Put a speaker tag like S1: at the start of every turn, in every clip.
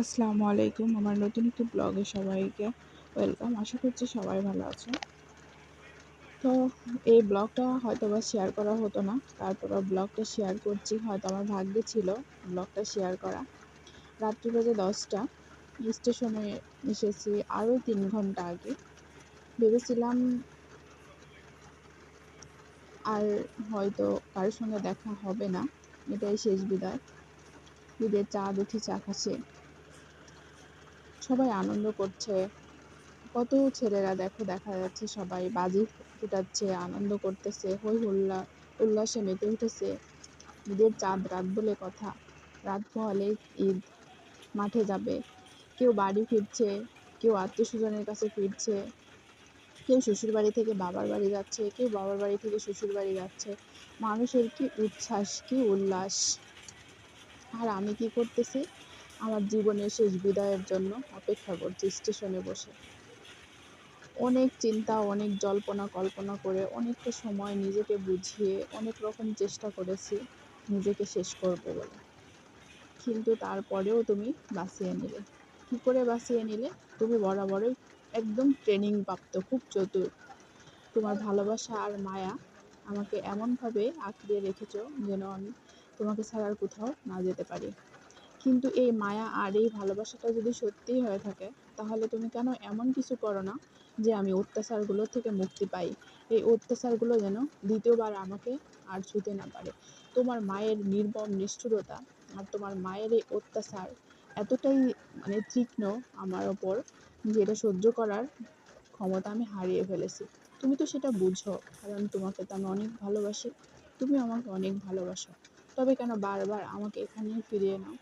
S1: আসসালামু আলাইকুম, আমার নতুন একটি ব্লগে সবাইকে ওয়েলকাম। আশা করছি সবাই ভালো আছে। তো এই ব্লগটা হয়তো বা শেয়ার করা হতো না, তারপরও ব্লগটা শেয়ার করছি, হয়তো আমার ভাগ্যে ছিল ব্লগটা শেয়ার করা। রাত্রি বাজে দশটা, স্টেশনে এসেছি আরও তিন ঘণ্টা আগে। ভেবেছিলাম আর হয়তো কারোর সঙ্গে দেখা হবে না, এটাই শেষ বিদায়। ঈদের চাঁদ উঠেছে আকাশে। সবাই আনন্দ করছে। কত ছেলেরা দেখো দেখা যাচ্ছে সবাই বাজি ফুটাচ্ছে, আনন্দ করতেছে, হই হুল্লা, উল্লাসে মেতে উঠেছে। ঈদের চাঁদ, রাত বলে কথা। রাত পোহালে ঈদ, মাঠে যাবে। কেউ বাড়ি ফিরছে, কেউ আত্মীয় স্বজনের কাছে ফিরছে। কেউ শ্বশুর বাড়ি থেকে বাবার বাড়ি যাচ্ছে, কেউ বাবার বাড়ি থেকে শ্বশুর বাড়ি যাচ্ছে। মানুষের কি উচ্ছ্বাস, কি উল্লাস। আর আমি কি করতেছি? আমার জীবনের শেষ বিদায়ের জন্য অপেক্ষা করছি স্টেশনে বসে। অনেক চিন্তা, অনেক জল্পনা কল্পনা করে অনেকটা সময় নিজেকে বুঝিয়ে অনেক রকম চেষ্টা করেছি নিজেকে শেষ করব বলে। কিন্তু তারপরেও তুমি বাঁচিয়ে নিলে। কী করে বাঁচিয়ে নিলে? তুমি বরাবরই একদম ট্রেনিং প্রাপ্ত খুব চতুর। তোমার ভালোবাসা আর মায়া আমাকে এমনভাবে আঁকড়িয়ে রেখেছ যেন আমি তোমাকে ছাড়ার কোথাও না যেতে পারি। কিন্তু এই মায়া আর এই ভালোবাসাটা যদি সত্যিই হয়ে থাকে, তাহলে তুমি কেন এমন কিছু করো না যে আমি অত্যাচারগুলো থেকে মুক্তি পাই? এই অত্যাচারগুলো যেন দ্বিতীয়বার আমাকে আর ছুতে না পারে। তোমার মায়ের নির্মম নিষ্ঠুরতা আর তোমার মায়ের এই অত্যাচার এতটাই মানে তীক্ষ্ণ আমার ওপর যে এটা সহ্য করার ক্ষমতা আমি হারিয়ে ফেলেছি। তুমি তো সেটা বুঝো, কারণ তোমাকে তো আমি অনেক ভালোবাসি। তুমি আমাকে অনেক ভালোবাসো। তবে কেন বারবার আমাকে এখানেই ফিরিয়ে নাও?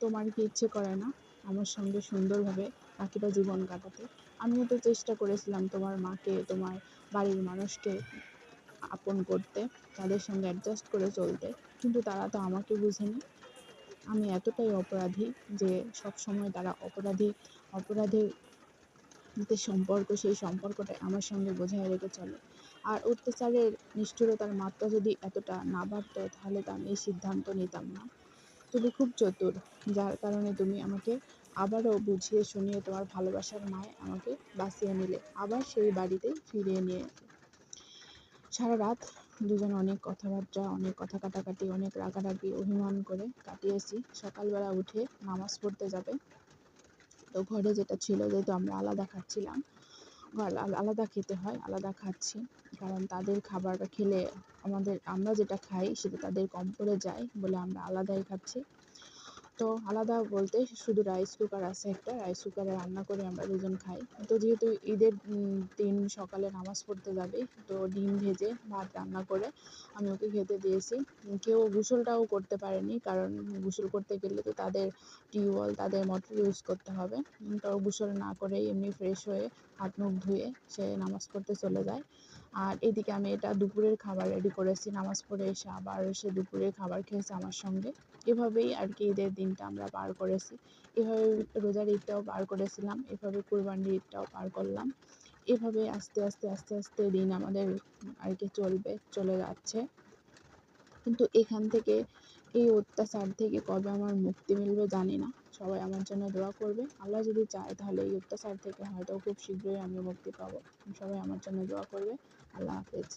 S1: তোমার কি ইচ্ছে করে না আমার সঙ্গে সুন্দরভাবে বাকিটা জীবন কাটাতে? আমিও তো চেষ্টা করেছিলাম তোমার মাকে, তোমার বাড়ির মানুষকে আপন করতে, তাদের সঙ্গে অ্যাডজাস্ট করে চলতে, কিন্তু তারা তো আমাকে বুঝেনি। আমি এতটাই অপরাধী যে সব সময় তারা অপরাধী, অপরাধের সম্পর্ক, সেই সম্পর্কটা আমার সঙ্গে বোঝায় রেখে চলে। আর অত্যাচারের নিষ্ঠুরতার মাত্রা যদি এতটা না বাড়তো, তাহলে তো আমি এই সিদ্ধান্ত নিতাম না। তুমি খুব চতুর, যার কারণে তুমি আমাকে আবারও বুঝিয়ে শুনিয়ে তোমার ভালোবাসার মায় আমাকে বাঁচিয়ে নিলে, আবার সেই বাড়িতে ফিরিয়ে নিয়ে সারা রাত দুজন অনেক কথাবার্তা, অনেক কথা কাটাকাটি, অনেক রাগারাগি, অভিমান করে কাটিয়েছি। সকালবেলা উঠে নামাজ পড়তে যাবে। তো ঘরে যেটা ছিল, যেহেতু আমরা আলাদা খাচ্ছিলাম আলাদা খেতে হয়, আলাদা খাচ্ছি। কারণ তাদের খাবার খেলে আমাদের, আমরা যেটা খাই সেটা তাদের কম পড়ে যায় বলে আমরা আলাদাই খাচ্ছি। তো আলাদা বলতে শুধু রাইস কুকার আছে একটা রাইস কুকারে রান্না করে আমরা দুজন খাই। তো যেহেতু ঈদের দিন সকালে নামাজ পড়তে যাবে, তো ডিম ভেজে ভাত রান্না করে আমি ওকে খেতে দিয়েছি। কেউ গোসলটাও করতে পারেনি, কারণ গোসল করতে গেলে তো তাদের টিউবওয়েল, তাদের মোটর ইউজ করতে হবে। তো গোসল না করেই এমনি ফ্রেশ হয়ে হাত মুখ ধুয়ে সে নামাজ পড়তে চলে যায়। আর এদিকে আমি এটা দুপুরের খাবার রেডি করেছি, নামাজ পড়ে এসে আবার সে দুপুরের খাবার খেয়েছে আমার সঙ্গে। এভাবেই আর কি ঈদের দিনটা আমরা পার করেছি। এভাবে রোজার ঈদটাও পার করেছিলাম, এভাবে কুরবানির ঈদটাও পার করলাম। এভাবে আস্তে আস্তে আস্তে আস্তে দিন আমাদের আর কি চলবে, চলে যাচ্ছে। কিন্তু এখান থেকে এই অত্যাচার থেকে কবে আমার মুক্তি মিলবে জানি না। সবাই আমার জন্য দোয়া করবে। আল্লাহ যদি চায় তাহলে এই অত্যাচার থেকে হয়তো খুব শীঘ্রই আমি মুক্তি পাবো। সবাই আমার জন্য দোয়া করবে। আল্লাহ হাফেজ।